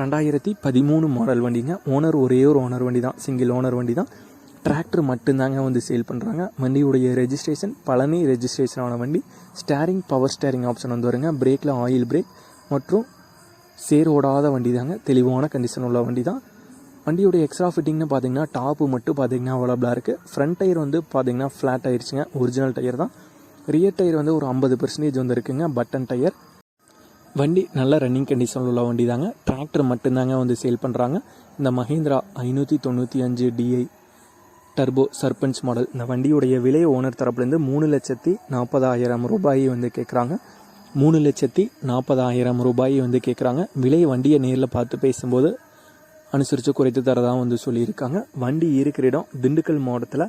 ரெண்டாயிரத்தி பதிமூணு மாடல் வண்டிங்க. ஓனர் ஒரே ஒரு ஓனர் வண்டி தான் சிங்கிள் ஓனர் வண்டி தான் டிராக்டர் மட்டும்தாங்க வந்து சேல் பண்ணுறாங்க வண்டியுடைய ரெஜிஸ்ட்ரேஷன் பழனி ரெஜிஸ்ட்ரேஷன் ஆன வண்டி. ஸ்டேரிங் பவர் ஸ்டேரிங் ஆப்ஷன் வந்து வருங்க. பிரேக்கில் ஆயில் பிரேக் மற்றும் சேர் ஓடாத வண்டி தாங்க தெளிவான கண்டிஷன் உள்ள வண்டி தான் வண்டியோடைய எக்ஸ்ட்ரா ஃபிட்டிங்னு பார்த்தீங்கன்னா டாப்பு மட்டும் பார்த்தீங்கன்னா அவைலபிளாக இருக்குது ஃப்ரண்ட் டயர் வந்து பார்த்தீங்கன்னா ஃப்ளாட் ஆயிடுச்சுங்க ஒரிஜினல் டயர் தான். ரியர் டயர் வந்து ஒரு ஐம்பது பெர்சன்டேஜ் வந்து இருக்குங்க. பட்டன் டயர் வண்டி நல்ல ரன்னிங் கண்டிஷனில் உள்ள வண்டி தாங்க டிராக்டர் மட்டும்தாங்க வந்து சேல் பண்ணுறாங்க இந்த மஹேந்திரா ஐநூற்றி தொண்ணூற்றி அஞ்சு டிஐ டர்போ சர்பஞ்ச் மாடல் இந்த வண்டியுடைய விலை ஓனர் தரப்புலேருந்து மூணு லட்சத்தி நாற்பதாயிரம் ரூபாய் வந்து கேட்குறாங்க மூணு லட்சத்தி நாற்பதாயிரம் ரூபாய் வந்து கேட்குறாங்க விலை வண்டியை நேரில் பார்த்து பேசும்போது அனுசரித்து குறைத்து தரதாக வந்து சொல்லியிருக்காங்க. வண்டி இருக்கிற இடம் திண்டுக்கல் மாவட்டத்தில்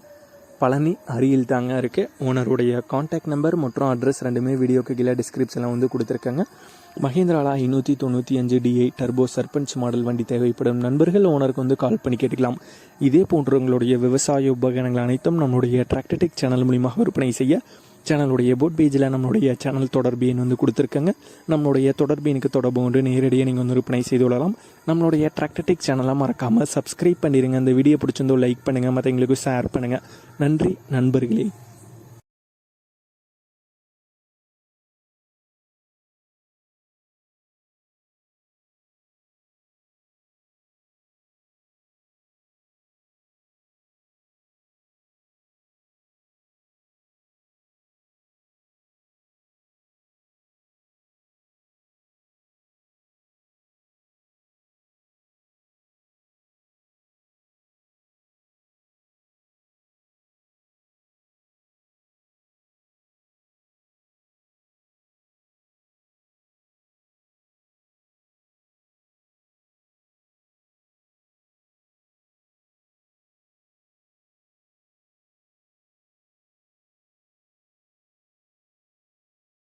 பழனி அருகில் தாங்க இருக்குது ஓனருடைய காண்டாக்ட் நம்பர் மற்றும் அட்ரஸ் ரெண்டுமே வீடியோக்கு கீழே டிஸ்கிரிப்ஷனில் வந்து கொடுத்துருக்காங்க. மகேந்திராலா ஐநூற்றி தொண்ணூற்றி அஞ்சு டிஐ டர்போ சர்பஞ்ச் மாடல் வண்டி தேவைப்படும் நண்பர்கள் ஓனருக்கு வந்து கால் பண்ணி கேட்டுக்கலாம் இதே போன்ற உங்களுடைய விவசாய உபகரணங்கள் அனைத்தும் நம்மளுடைய டிராக்டர்டெக் சேனல் மூலியமாக விற்பனை செய்ய சேனலுடைய போட் பேஜில் நம்மளுடைய சேனல் தொடர்பு எண் வந்து கொடுத்துருக்காங்க. நம்மளுடைய தொடர்பு எனக்கு தொடர்பு கொண்டு நேரடியாக நீங்கள் வந்து விற்பனை செய்து கொள்ளலாம். நம்மளுடைய டிராக்டர்டெக் சேனலை மறக்காமல் சப்ஸ்கிரைப் பண்ணிடுங்க அந்த வீடியோ பிடிச்சிருந்தோ லைக் பண்ணுங்கள் மற்றவங்களுக்கு ஷேர் பண்ணுங்கள் நன்றி நண்பர்களே.